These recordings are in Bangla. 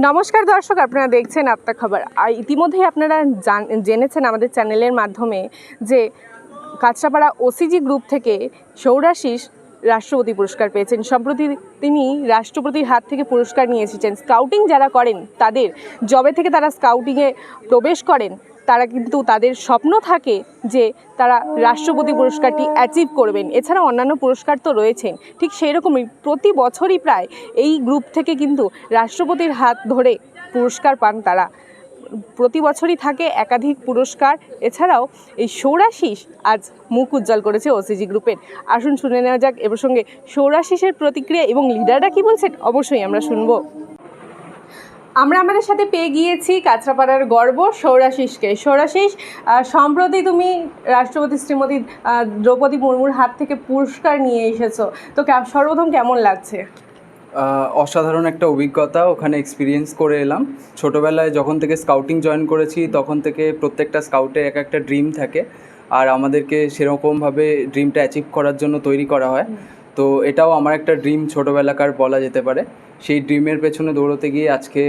নমস্কার দর্শক, আপনারা দেখছেন আত্মা খবর। আর ইতিমধ্যেই আপনারা জান- জেনেছেন আমাদের চ্যানেলের মাধ্যমে যে কাঁচরাপাড়া ওসিজি গ্রুপ থেকে সৌরাশিস রাষ্ট্রপতি পুরস্কার পেয়েছেন। সম্প্রতি তিনি রাষ্ট্রপতির হাত থেকে পুরস্কার নিয়ে এসেছেন। স্কাউটিং যারা করেন, তাদের জবে থেকে তারা স্কাউটিংয়ে প্রবেশ করেন তারা কিন্তু তাদের স্বপ্ন থাকে যে তারা রাষ্ট্রপতি পুরস্কারটি অ্যাচিভ করবেন। এছাড়া অন্যান্য পুরস্কার তো রয়েছেন। ঠিক সেই রকমই প্রতি বছরই প্রায় এই গ্রুপ থেকে কিন্তু রাষ্ট্রপতির হাত ধরে পুরস্কার পান তারা। প্রতি বছরই থাকে একাধিক পুরস্কার। এছাড়াও এই সৌরাশিস আজ মুখ উজ্জ্বল করেছে ওসিজি গ্রুপের আসুন শুনে নেওয়া যাক এ প্রসঙ্গে সৌরাশিসের প্রতিক্রিয়া এবং লিডাররা কী বলছেন? অবশ্যই আমরা শুনব। আমরা আমাদের সাথে পেয়ে গিয়েছি কাঁচরাপাড়ার গর্ব সৌরাশিসকে। সৌরাশিস সম্প্রতি তুমি রাষ্ট্রপতি শ্রীমতী দ্রৌপদী মুর্মুর হাত থেকে পুরস্কার নিয়ে এসেছ। তো সর্বপ্রথম কেমন লাগছে? অসাধারণ একটা অভিজ্ঞতা ওখানে এক্সপিরিয়েন্স করে এলাম। ছোটোবেলায় যখন থেকে স্কাউটিং জয়েন করেছি তখন থেকে প্রত্যেকটা স্কাউটের এক একটা ড্রিম থাকে। আর আমাদেরকে সেরকমভাবে ড্রিমটা অ্যাচিভ করার জন্য তৈরি করা হয়। তো এটাও আমার একটা ড্রিম ছোটোবেলাকার বলা যেতে পারে। সেই ড্রিমের পেছনে দৌড়তে গিয়ে আজকে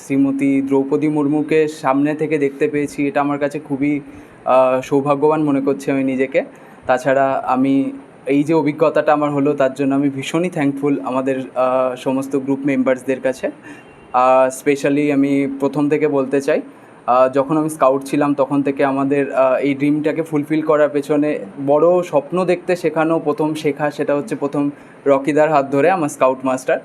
শ্রীমতী দ্রৌপদী মুর্মুকে সামনে থেকে দেখতে পেয়েছি। এটা আমার কাছে খুবই সৌভাগ্যবান মনে করছি আমি নিজেকে। তাছাড়া আমি এই যে অভিজ্ঞতাটা আমার হলো, তার জন্য আমি ভীষণই থ্যাঙ্কফুল আমাদের সমস্ত গ্রুপ মেম্বার্সদের কাছে। স্পেশালি আমি প্রথম থেকে বলতে চাই যখন আমি স্কাউট ছিলাম, তখন থেকে আমাদের এই ড্রিমটাকে ফুলফিল করার পেছনে বড় স্বপ্ন দেখতে শেখানো প্রথম শেখা, সেটা হচ্ছে প্রথম রকিদার হাত ধরে আমার স্কাউট মাস্টার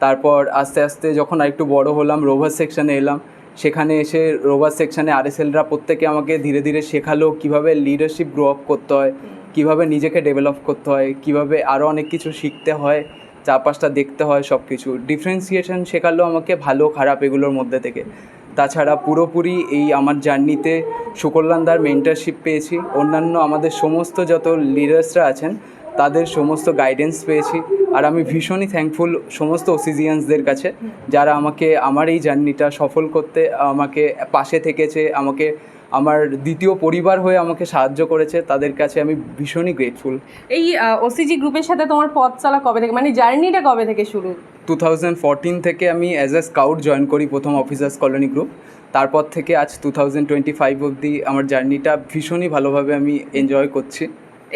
তারপর আস্তে আস্তে যখন আরেকটু বড় হলাম রোভার সেকশানে এলাম, সেখানে এসে রোভার সেকশনে আরএসএলরা প্রত্যেকে আমাকে ধীরে ধীরে শেখালো কীভাবে লিডারশিপ গ্রো আপ করতে হয়, কীভাবে নিজেকে ডেভেলপ করতে হয়, কীভাবে আরও অনেক কিছু শিখতে হয়, চারপাশটা দেখতে হয় সব কিছু ডিফারেন্সিয়েশন শেখালো আমাকে ভালো খারাপ এগুলোর মধ্যে থেকে। তাছাড়া পুরোপুরি এই আমার জার্নিতে সুকল্যাণদার মেন্টারশিপ পেয়েছি। অন্যান্য আমাদের সমস্ত যত লিডার্সরা আছেন, তাদের সমস্ত গাইডেন্স পেয়েছি। আর আমি ভীষণই থ্যাঙ্কফুল সমস্ত ওসিজিয়ানসদের কাছে, যারা আমাকে আমার এই জার্নিটা সফল করতে, আমাকে পাশে থেকেছে, আমাকে আমার দ্বিতীয় পরিবার হয়ে আমাকে সাহায্য করেছে তাদের কাছে আমি ভীষণই গ্রেটফুল এই ওসিজি গ্রুপের সাথে তোমার পথ চলা কবে থেকে মানে জার্নিটা কবে থেকে শুরু? টু থাউজেন্ড ফোরটিন থেকে আমি অ্যাজ এ স্কাউট জয়েন করি প্রথম অফিসার্স কলোনি গ্রুপ তারপর থেকে আজ টু থাউজেন্ড টোয়েন্টি ফাইভ অবধি আমার জার্নিটা ভীষণই ভালোভাবে আমি এনজয় করছি।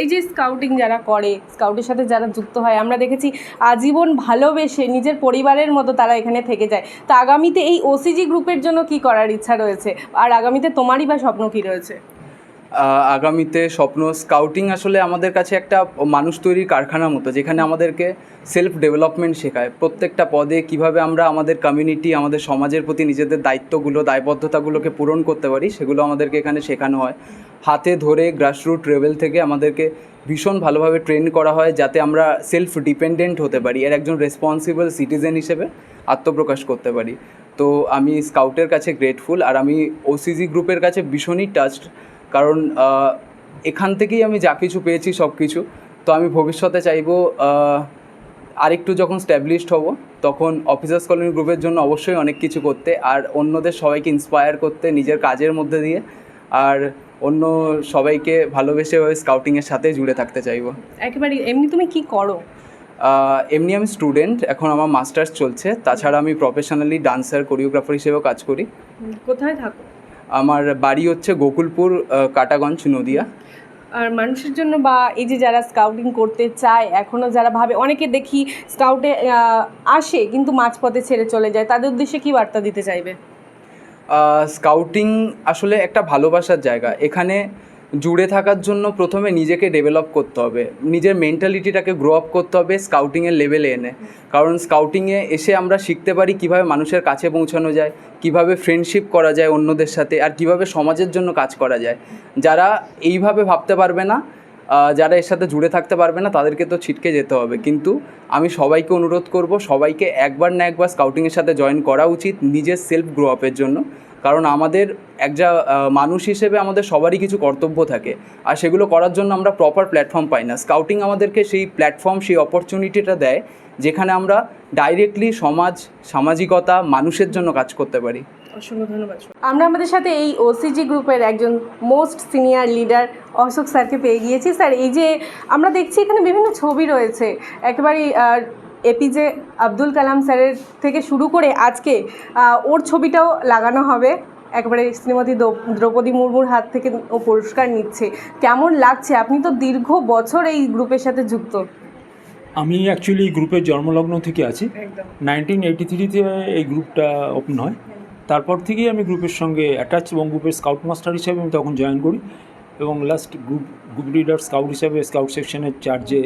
এই যে স্কাউটিং যারা করে স্কাউটের সাথে যারা যুক্ত হয়, আমরা দেখেছি আজীবন ভালোবেসে নিজের পরিবারের মতো তারা এখানে থেকে যায়। তো আগামীতে এই ওসিজি গ্রুপের জন্য কি করার ইচ্ছা রয়েছে? আর আগামীতে তোমারই বা স্বপ্ন কি রয়েছে? আগামীতে স্বপ্ন স্কাউটিং আসলে আমাদের কাছে একটা মানুষ তৈরির কারখানার মতো, যেখানে আমাদেরকে সেলফ ডেভেলপমেন্ট শেখায়। প্রত্যেকটা পদে কীভাবে আমরা আমাদের কমিউনিটি আমাদের সমাজের প্রতি নিজেদের দায়িত্বগুলো, দায়বদ্ধতাগুলোকে পূরণ করতে পারি, সেগুলো আমাদেরকে এখানে শেখানো হয়। হাতে ধরে গ্রাসরুট লেভেল থেকে আমাদেরকে ভীষণ ভালোভাবে ট্রেন করা হয় যাতে আমরা সেলফ ডিপেন্ডেন্ট হতে পারি, এর একজন রেসপন্সিবল সিটিজেন হিসেবে আত্মপ্রকাশ করতে পারি। তো আমি স্কাউটের কাছে গ্রেটফুল আর আমি ওসিজি গ্রুপের কাছে ভীষণই টাচড কারণ এখান থেকেই আমি যা কিছু পেয়েছি সব কিছু। তো আমি ভবিষ্যতে চাইব আরেকটু যখন স্ট্যাবলিশড হব তখন অফিসার্স কলোনি গ্রুপের জন্য অবশ্যই অনেক কিছু করতে আর অন্যদের সবাইকে ইন্সপায়ার করতে নিজের কাজের মধ্যে দিয়ে। আর অন্য সবাইকে ভালোবেসে ওই স্কাউটিংয়ের সাথে জুড়ে থাকতে চাইব। একেবারে এমনি তুমি কি করো? এমনি আমি স্টুডেন্ট এখন আমার মাস্টার্স চলছে। তাছাড়া আমি প্রফেশনালি ডান্সার কোরিওগ্রাফার হিসেবেও কাজ করি। কোথায় থাকো? আমার বাড়ি হচ্ছে গোকুলপুর কাটাগঞ্জ নদিয়া। আর মানুষের জন্য বা এই যে যারা স্কাউটিং করতে চায় এখনও যারা ভাবে অনেকে দেখি স্কাউটে আসে কিন্তু মাঝপথে ছেড়ে চলে যায়। তাদের উদ্দেশ্যে কি বার্তা দিতে চাইবে? স্কাউটিং আসলে একটা ভালোবাসার জায়গা। এখানে জুড়ে থাকার জন্য প্রথমে নিজেকে ডেভেলপ করতে হবে। নিজের মেন্টালিটিটাকে গ্রো আপ করতে হবে স্কাউটিংয়ের লেভেলে এনে। কারণ স্কাউটিংয়ে এসে আমরা শিখতে পারি কীভাবে মানুষের কাছে পৌঁছানো যায়, কীভাবে ফ্রেন্ডশিপ করা যায় অন্যদের সাথে, আর কীভাবে সমাজের জন্য কাজ করা যায়। যারা এইভাবে ভাবতে পারবে না যারা এর সাথে জুড়ে থাকতে পারবে না, তাদেরকে তো ছিটকে যেতে হবে। কিন্তু আমি সবাইকে অনুরোধ করব, সবাইকে একবার না একবার স্কাউটিংয়ের সাথে জয়েন করা উচিত নিজের সেলফ গ্রো আপের জন্য। কারণ আমাদের এক যা মানুষ হিসেবে আমাদের সবারই কিছু কর্তব্য থাকে। আর সেগুলো করার জন্য আমরা প্রপার প্ল্যাটফর্ম পাই না। স্কাউটিং আমাদেরকে সেই প্ল্যাটফর্ম সেই অপরচুনিটিটা দেয়, যেখানে আমরা ডাইরেক্টলি সমাজ, সামাজিকতা, মানুষের জন্য কাজ করতে পারি। অসংখ্য ধন্যবাদ আমরা আমাদের সাথে এই ওসিজি গ্রুপের একজন মোস্ট সিনিয়র লিডার অশোক স্যারকে পেয়ে গিয়েছি। স্যার এই যে আমরা দেখছি এখানে বিভিন্ন ছবি রয়েছে। একেবারেই আহ, এপিজে আব্দুল কালাম স্যারের থেকে শুরু করে আজকে ওর ছবিটাও লাগানো হবে। একবারে শ্রীমতী দ্রৌ- দ্রৌপদী মুর্মুর হাত থেকে ও পুরস্কার নিচ্ছে। কেমন লাগছে? আপনি তো দীর্ঘ বছর এই গ্রুপের সাথে যুক্ত। আমি অ্যাকচুয়ালি এই গ্রুপের জন্মলগ্ন থেকে আছি। নাইনটিন এইটি থ্রিতে এই গ্রুপটা ওপেন হয়। তারপর থেকেই আমি গ্রুপের সঙ্গে অ্যাটাচ এবং গ্রুপের স্কাউট মাস্টার হিসাবে আমি তখন জয়েন করি এবং last group group leader scout হিসাবে স্কাউট সেকশনের চার্জে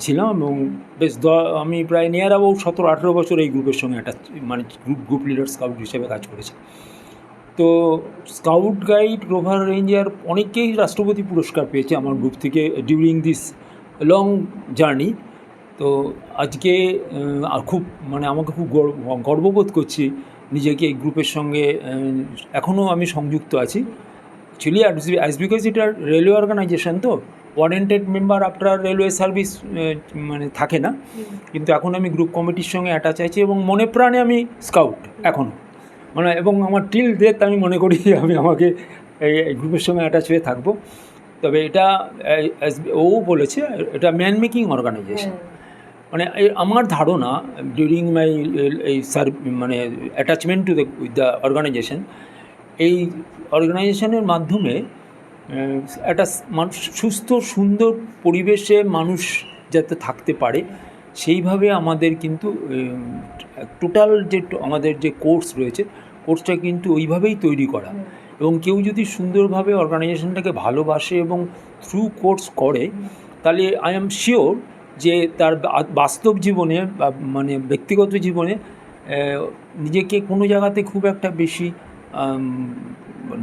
ছিলাম এবং বেশ দ, আমি প্রায় নিয়ার অ্যাবাউট সতেরো, আঠেরো বছর এই গ্রুপের সঙ্গে অ্যাটাচ মানে গ্রুপ গ্রুপ লিডার স্কাউট হিসেবে কাজ করেছি। তো স্কাউট গাইড রোভার রেঞ্জার অনেকেই রাষ্ট্রপতি পুরস্কার পেয়েছে আমার গ্রুপ থেকে ডিউরিং দিস লং জার্নি তো আজকে খুব মানে আমাকে খুব গর্ব, গর্ববোধ করছি নিজেকে এই গ্রুপের সঙ্গে এখনও আমি সংযুক্ত আছি। অ্যাকচুয়ালি অ্যাজ বিকজ এটা রেলওয়ে অর্গানাইজেশন তো warranted member after railway service মানে থাকে না। কিন্তু এখন আমি গ্রুপ কমিটির সঙ্গে অ্যাটাচ আছি এবং মনে প্রাণে আমি স্কাউট এখনও। মানে এবং আমার টিল ডেথ আমি মনে করি আমি আমাকে এই গ্রুপের সঙ্গে অ্যাটাচ হয়ে থাকব। তবে এটা ও বলেছে, এটা ম্যান মেকিং অর্গানাইজেশন মানে আমার ধারণা ডিউরিং মাই এই সার মানে attachment to the with the organisation এই অর্গানাইজেশনের মাধ্যমে একটা মানুষ সুস্থ, সুন্দর পরিবেশে মানুষ যাতে থাকতে পারে, সেইভাবে আমাদের কিন্তু টোটাল যে, আমাদের যে কোর্স রয়েছে কোর্সটা কিন্তু ওইভাবেই তৈরি করা। এবং কেউ যদি সুন্দরভাবে অর্গানাইজেশনটাকে ভালোবাসে এবং থ্রু কোর্স করে, তাহলে আই এম শিওর যে তার বাস্তব জীবনে বা মানে ব্যক্তিগত জীবনে নিজেকে কোনো জায়গাতে খুব একটা বেশি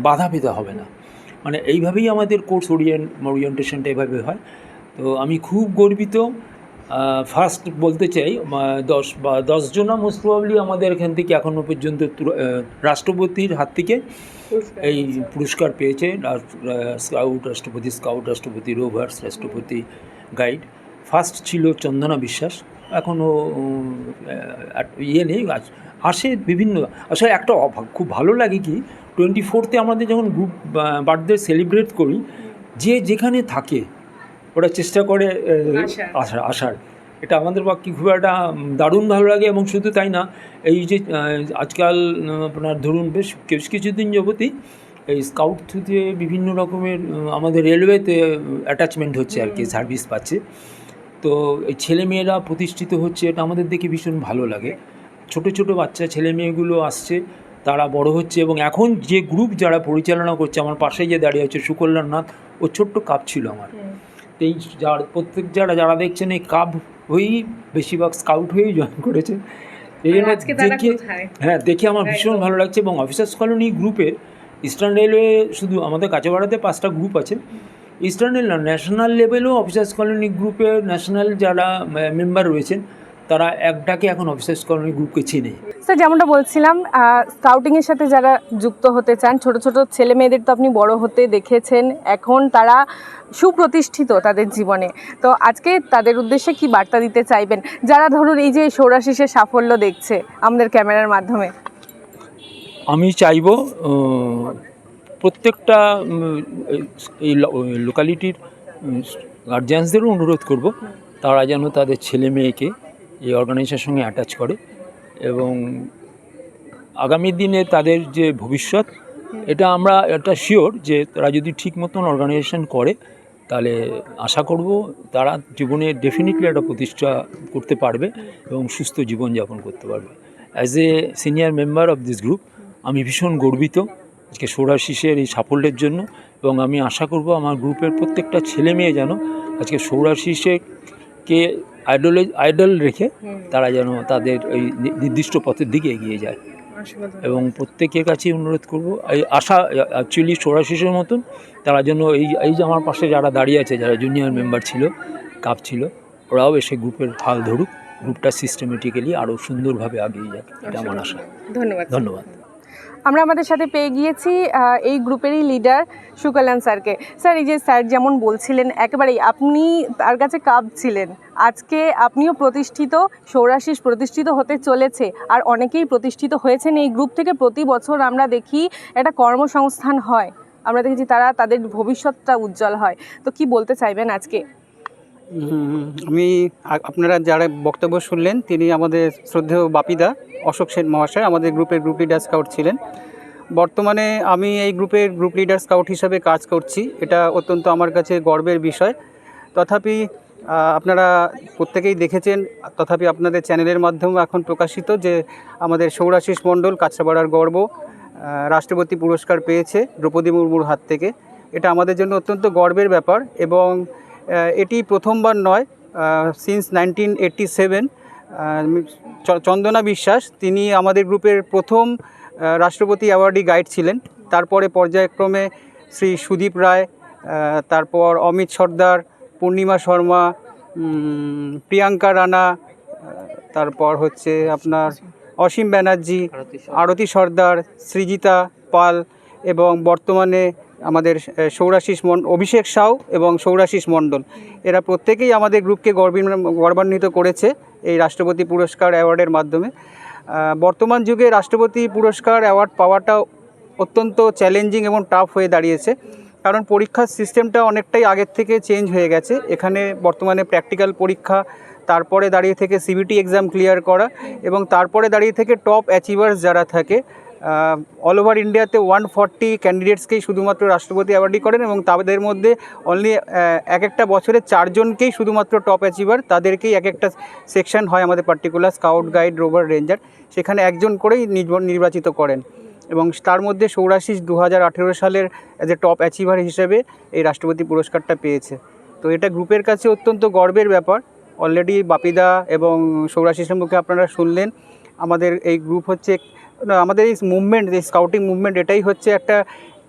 বাধা পেতে হবে না। মানে এইভাবেই আমাদের কোর্স ওরিয়েন্ট ওরিয়েন্টেশনটা এভাবে হয়। তো আমি খুব গর্বিত ফার্স্ট বলতে চাই দশ বা দশজনা মোস্ট প্রবাবলি আমাদের এখান থেকে এখনও পর্যন্ত রাষ্ট্রপতির হাত থেকে এই পুরস্কার পেয়েছে স্কাউট রাষ্ট্রপতি স্কাউট রাষ্ট্রপতি রোভার্স রাষ্ট্রপতি গাইড ফার্স্ট ছিল চন্দনা বিশ্বাস। এখনও ইয়ে নেই আসে বিভিন্ন আসলে একটা খুব ভালো লাগে কি টোয়েন্টি ফোর্থে আমাদের যখন গ্রুপ বার্থডে সেলিব্রেট করি যে যেখানে থাকে ওরা চেষ্টা করে আসার। আসার আসার এটা আমাদের পক্ষে খুব একটা দারুণ ভালো লাগে এবং শুধু তাই না এই যে আজকাল আপনার ধরুন বেশ বেশ কিছুদিন যাবতই এই স্কাউট থ্রুতে বিভিন্ন রকমের আমাদের রেলওয়েতে অ্যাটাচমেন্ট হচ্ছে আর কি সার্ভিস পাচ্ছে। তো এই ছেলেমেয়েরা প্রতিষ্ঠিত হচ্ছে এটা আমাদের দেখে ভীষণ ভালো লাগে। ছোট ছোট বাচ্চা ছেলে মেয়েগুলো আসছে তারা বড় হচ্ছে এবং এখন যে গ্রুপ যারা পরিচালনা করছে আমার পাশে যে দাঁড়িয়ে আছে সুকল্যাণ নাথ ও ছোট্ট কাপ ছিল আমার। তো এই যার প্রত্যেক যারা যারা দেখছেন এই কাপ হয়েই বেশিরভাগ স্কাউট হয়েই জয়েন করেছে। এই জন্য দেখে হ্যাঁ দেখে আমার ভীষণ ভালো লাগছে এবং অফিসার্স কলোনি গ্রুপের ইস্টার্ন রেলওয়ে শুধু আমাদের কাছেপাড়াতে পাঁচটা গ্রুপ আছে। ইস্টার্ন রেল না ন্যাশনাল লেভেলেও অফিসার্স কলোনি গ্রুপের ন্যাশনাল যারা মেম্বার রয়েছেন তারা একটাকে এখন অফিসার্স কলোনি গ্রুপকে চিনে। স্যার যেমনটা বলছিলাম স্কাউটিংয়ের সাথে যারা যুক্ত হতে চান ছোট ছোট ছেলে মেয়েদের তো আপনি বড় হতে দেখেছেন এখন তারা সুপ্রতিষ্ঠিত তাদের জীবনে। তো আজকে তাদের উদ্দেশ্যে কি বার্তা দিতে চাইবেন? যারা ধরুন এই যে সৌরাশিসের সাফল্য দেখছে আমাদের ক্যামেরার মাধ্যমে। আমি চাইব প্রত্যেকটা এই লোকালিটির গার্জিয়ানসদেরও অনুরোধ করব। তারা যেন তাদের ছেলে মেয়েকে এই অর্গানাইজেশনের সঙ্গে অ্যাটাচ করে এবং আগামী দিনে তাদের যে ভবিষ্যৎ, এটা আমরা, এটা শিওর যে তারা যদি ঠিক মতন অর্গানাইজেশন করে, তাহলে আশা করব তারা জীবনে ডেফিনেটলি একটা প্রতিষ্ঠা করতে পারবে এবং সুস্থ জীবন জীবনযাপন করতে পারবে। As a senior member of this group আমি ভীষণ গর্বিত আজকে সৌরাশিসের এই সাফল্যের জন্য এবং আমি আশা করব আমার গ্রুপের প্রত্যেকটা ছেলে মেয়ে যেন আজকে সৌরাশিসেকে আইডলে আইডল রেখে তারা যেন তাদের ওই নির্দিষ্ট পথের দিকে এগিয়ে যায়। এবং প্রত্যেকের কাছেই অনুরোধ করব এই আশা অ্যাকচুয়ালি সোরাশিসের মতন তারা যেন এই এই যে আমার পাশে যারা দাঁড়িয়ে আছে যারা জুনিয়র মেম্বার ছিল কাপ ছিল ওরাও এসে গ্রুপের হাল ধরুক গ্রুপটা সিস্টেমেটিক্যালি আরও সুন্দরভাবে আগিয়ে যাক এটা আমার আশা। ধন্যবাদ। ধন্যবাদ। আমরা আমাদের সাথে পেয়ে গিয়েছি এই গ্রুপেরই লিডার সুকল্যাণ স্যারকে। স্যার, এই যে স্যার যেমন বলছিলেন, একেবারেই আপনি তার কাছে কাপ ছিলেন আজকে আপনিও প্রতিষ্ঠিত, সৌরাশিস প্রতিষ্ঠিত হতে চলেছে, আর অনেকেই প্রতিষ্ঠিত হয়েছেন। এই গ্রুপ থেকে প্রতি বছর আমরা দেখি একটা কর্মসংস্থান হয়। আমরা দেখেছি তারা তাদের ভবিষ্যৎটা উজ্জ্বল হয়। তো কি বলতে চাইবেন আজকে? আমি আপনারা যারা বক্তব্য শুনলেন, তিনি আমাদের শ্রদ্ধেয় বাপিদা অশোক সেন মহাশয়, আমাদের গ্রুপের গ্রুপ লিডার স্কাউট ছিলেন। বর্তমানে আমি এই গ্রুপের গ্রুপ লিডার স্কাউট হিসাবে কাজ করছি। এটা অত্যন্ত আমার কাছে গর্বের বিষয়। তথাপি আপনারা প্রত্যেকেই দেখেছেন, তথাপি আপনাদের চ্যানেলের মাধ্যমে এখন প্রকাশিত যে আমাদের সৌরাশিস মণ্ডল কাছাপাড়ার গর্ব রাষ্ট্রপতি পুরস্কার পেয়েছে দ্রৌপদী মুর্মুর হাত থেকে। এটা আমাদের জন্য অত্যন্ত গর্বের ব্যাপার এবং এটি প্রথমবার নয় since nineteen eighty seven Chandana Biswas তিনি আমাদের গ্রুপের প্রথম রাষ্ট্রপতি অ্যাওয়ার্ডি গাইড ছিলেন। তারপরে পর্যায়ক্রমে শ্রী সুদীপ রায় তারপর অমিত সর্দার পূর্ণিমা শর্মা প্রিয়াঙ্কা রানা তারপর হচ্ছে আপনার অসীম ব্যানার্জি আরতি সর্দার সৃজিতা পাল এবং বর্তমানে আমাদের সৌরাশিস মন, অভিষেক সাউ এবং সৌরাশিস মণ্ডল। এরা প্রত্যেকেই আমাদের গ্রুপকে গর্বিন- গর্বান্বিত করেছে এই রাষ্ট্রপতি পুরস্কার অ্যাওয়ার্ডের মাধ্যমে। বর্তমান যুগে রাষ্ট্রপতি পুরস্কার অ্যাওয়ার্ড পাওয়াটা অত্যন্ত চ্যালেঞ্জিং এবং টাফ হয়ে দাঁড়িয়েছে। কারণ পরীক্ষার সিস্টেমটা অনেকটাই আগের থেকে চেঞ্জ হয়ে গেছে। এখানে বর্তমানে প্র্যাকটিক্যাল পরীক্ষা, তারপরে দাঁড়িয়ে থেকে সিবিটি এক্সাম ক্লিয়ার করা এবং তারপরে দাঁড়িয়ে থেকে টপ অ্যাচিভার্স যারা থাকে অল ওভার ইন্ডিয়াতে ওয়ান ফর্টি ক্যান্ডিডেটসকেই শুধুমাত্র রাষ্ট্রপতি অ্যাওয়ার্ডই করেন এবং তাদের মধ্যে অনলি এক একটা বছরে চারজনকেই শুধুমাত্র টপ অ্যাচিভার তাদেরকেই এক একটা সেকশন হয় আমাদের particular scout guide rover ranger সেখানে একজন করেই নির্ব- নির্বাচিত করেন। এবং তার মধ্যে সৌরাশিস দু হাজার আঠেরো সালের অ্যাজ এ টপ অ্যাচিভার হিসেবে এই রাষ্ট্রপতি পুরস্কারটা পেয়েছে। তো এটা গ্রুপের কাছে অত্যন্ত গর্বের ব্যাপার। অলরেডি বাপিদা এবং সৌরাশিসের মুখে আপনারা শুনলেন। আমাদের এই গ্রুপ হচ্ছে আমাদের এই মুভমেন্ট এই স্কাউটিং মুভমেন্ট এটাই হচ্ছে একটা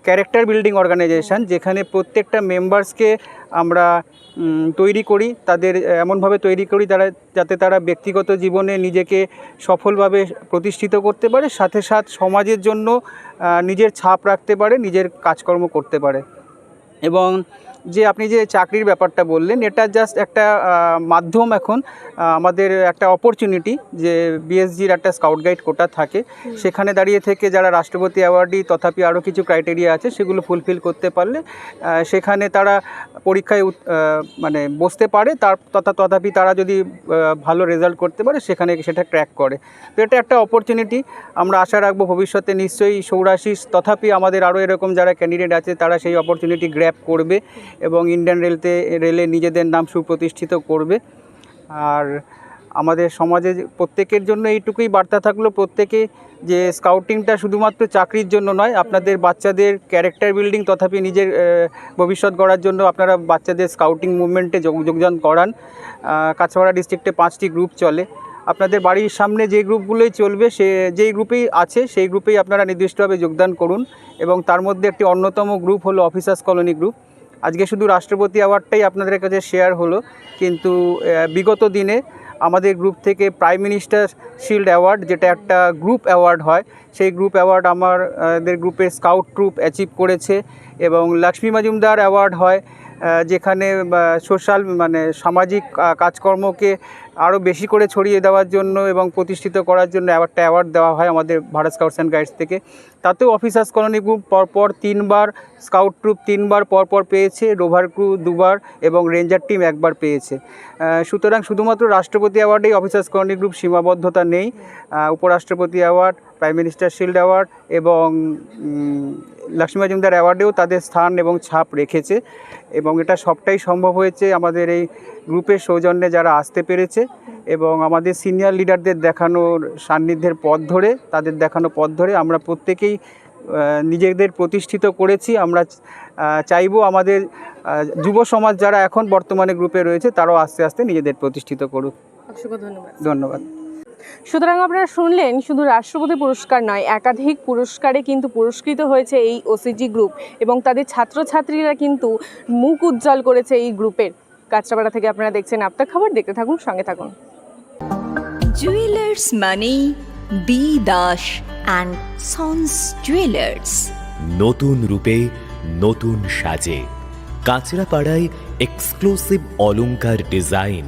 ক্যারেক্টার বিল্ডিং অর্গানাইজেশন যেখানে প্রত্যেকটা মেম্বার্সকে আমরা তৈরি করি, তাদের এমনভাবে তৈরি করি তারা, যাতে তারা ব্যক্তিগত জীবনে নিজেকে সফলভাবে প্রতিষ্ঠিত করতে পারে, সাথে সাথে সমাজের জন্য নিজের ছাপ রাখতে পারে, নিজের কাজকর্ম করতে পারে। এবং যে আপনি যে চাকরির ব্যাপারটা বললেন এটা জাস্ট একটা মাধ্যম এখন আমাদের একটা অপরচুনিটি যে বিএসজির একটা স্কাউট গাইড কোটা থাকে। সেখানে দাঁড়িয়ে থেকে যারা রাষ্ট্রপতি অ্যাওয়ার্ডই তথাপি আরও কিছু ক্রাইটেরিয়া আছে সেগুলো ফুলফিল করতে পারলে সেখানে তারা পরীক্ষায় মানে বসতে পারে। তার তথা তথাপি তারা যদি ভালো রেজাল্ট করতে পারে সেখানে সেটা ক্র্যাক করে। তো এটা একটা অপরচুনিটি আমরা আশা রাখব ভবিষ্যতে নিশ্চয়ই সৌরাশিস তথাপি আমাদের আরও এরকম যারা ক্যান্ডিডেট আছে তারা সেই অপরচুনিটি গ্র্যাপ করবে। এবং ইন্ডিয়ান রেলতে, রেলে নিজেদের নাম সুপ্রতিষ্ঠিত করবে। আর আমাদের সমাজে প্রত্যেকের জন্য এইটুকুই বার্তা থাকল, প্রত্যেকে যে স্কাউটিংটা শুধুমাত্র চাকরির জন্য নয়, আপনাদের বাচ্চাদের ক্যারেক্টার বিল্ডিং তথাপি নিজের ভবিষ্যৎ গড়ার জন্য আপনারা বাচ্চাদের স্কাউটিং মুভমেন্টে যোগ- যোগদান করান। কাছাড়া ডিস্ট্রিক্টে পাঁচটি গ্রুপ চলে। আপনাদের বাড়ির সামনে যে গ্রুপগুলোই চলবে, সে, যেই গ্রুপেই আছে, সেই গ্রুপেই আপনারা নির্দিষ্টভাবে যোগদান করুন। এবং তার মধ্যে একটি অন্যতম গ্রুপ হলো অফিসার্স কলোনি গ্রুপ আজকে শুধু রাষ্ট্রপতি অ্যাওয়ার্ডটাই আপনাদের কাছে শেয়ার হলো। কিন্তু বিগত দিনে আমাদের গ্রুপ থেকে প্রাইম মিনিস্টার শিল্ড অ্যাওয়ার্ড যেটা একটা গ্রুপ অ্যাওয়ার্ড হয়, সেই গ্রুপ অ্যাওয়ার্ড আমাদের গ্রুপে স্কাউট ট্রুপ অ্যাচিভ করেছে এবং লক্ষ্মী মজুমদার অ্যাওয়ার্ড হয় যেখানে সোশ্যাল মানে সামাজিক কাজকর্মকে আরও বেশি করে ছড়িয়ে দেওয়ার জন্য এবং প্রতিষ্ঠিত করার জন্য একটা অ্যাওয়ার্ড দেওয়া হয় আমাদের ভারত স্কাউটস অ্যান্ড গাইডস থেকে। তাতেও অফিসার্স কলোনি গ্রুপ পরপর তিনবার স্কাউট গ্রুপ তিনবার পরপর পেয়েছে রোভার ক্রু দুবার এবং রেঞ্জার টিম একবার পেয়েছে। সুতরাং শুধুমাত্র রাষ্ট্রপতি অ্যাওয়ার্ডেই অফিসার্স কলোনি গ্রুপ সীমাবদ্ধতা নেই। উপরাষ্ট্রপতি award prime minister shield award এবং লক্ষ্মী মজুমদার অ্যাওয়ার্ডেও তাদের স্থান এবং ছাপ রেখেছে এবং এটা সবটাই সম্ভব হয়েছে আমাদের এই গ্রুপের সৌজন্যে যারা আসতে পেরেছে এবং আমাদের সিনিয়র লিডারদের দেখানোর সান্নিধ্যের পথ ধরে তাদের দেখানো পথ ধরে আমরা প্রত্যেকেই নিজেদের প্রতিষ্ঠিত করেছি। আমরা চাইব আমাদের যুব সমাজ যারা এখন বর্তমানে গ্রুপে রয়েছে তারাও আস্তে আস্তে নিজেদের প্রতিষ্ঠিত করুক। অসংখ্য ধন্যবাদ। ধন্যবাদ। সুতরাং আপনারা শুনলেন শুধু রাষ্ট্রপতি পুরস্কার নয় একাধিক পুরস্কারে কিন্তু পুরস্কৃত হয়েছে এই ওসিজি গ্রুপ এবং তাদের ছাত্রছাত্রীরা কিন্তু মুখ উজ্জ্বল করেছে এই গ্রুপের কাঁচরাপাড়া থেকে আপনারা দেখছেন আপনার খবর দেখতে থাকুন সঙ্গে থাকুন। জুয়েলার্স মানে B Das and sons jewellers নতুন রূপে নতুন সাজে। কাঁচরাপাড়ায় এক্সক্লুসিভ অলংকার design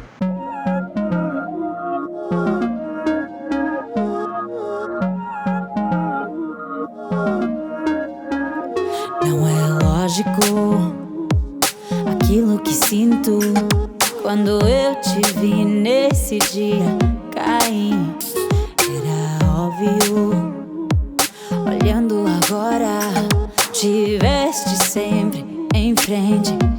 Estiveste sempre em frente.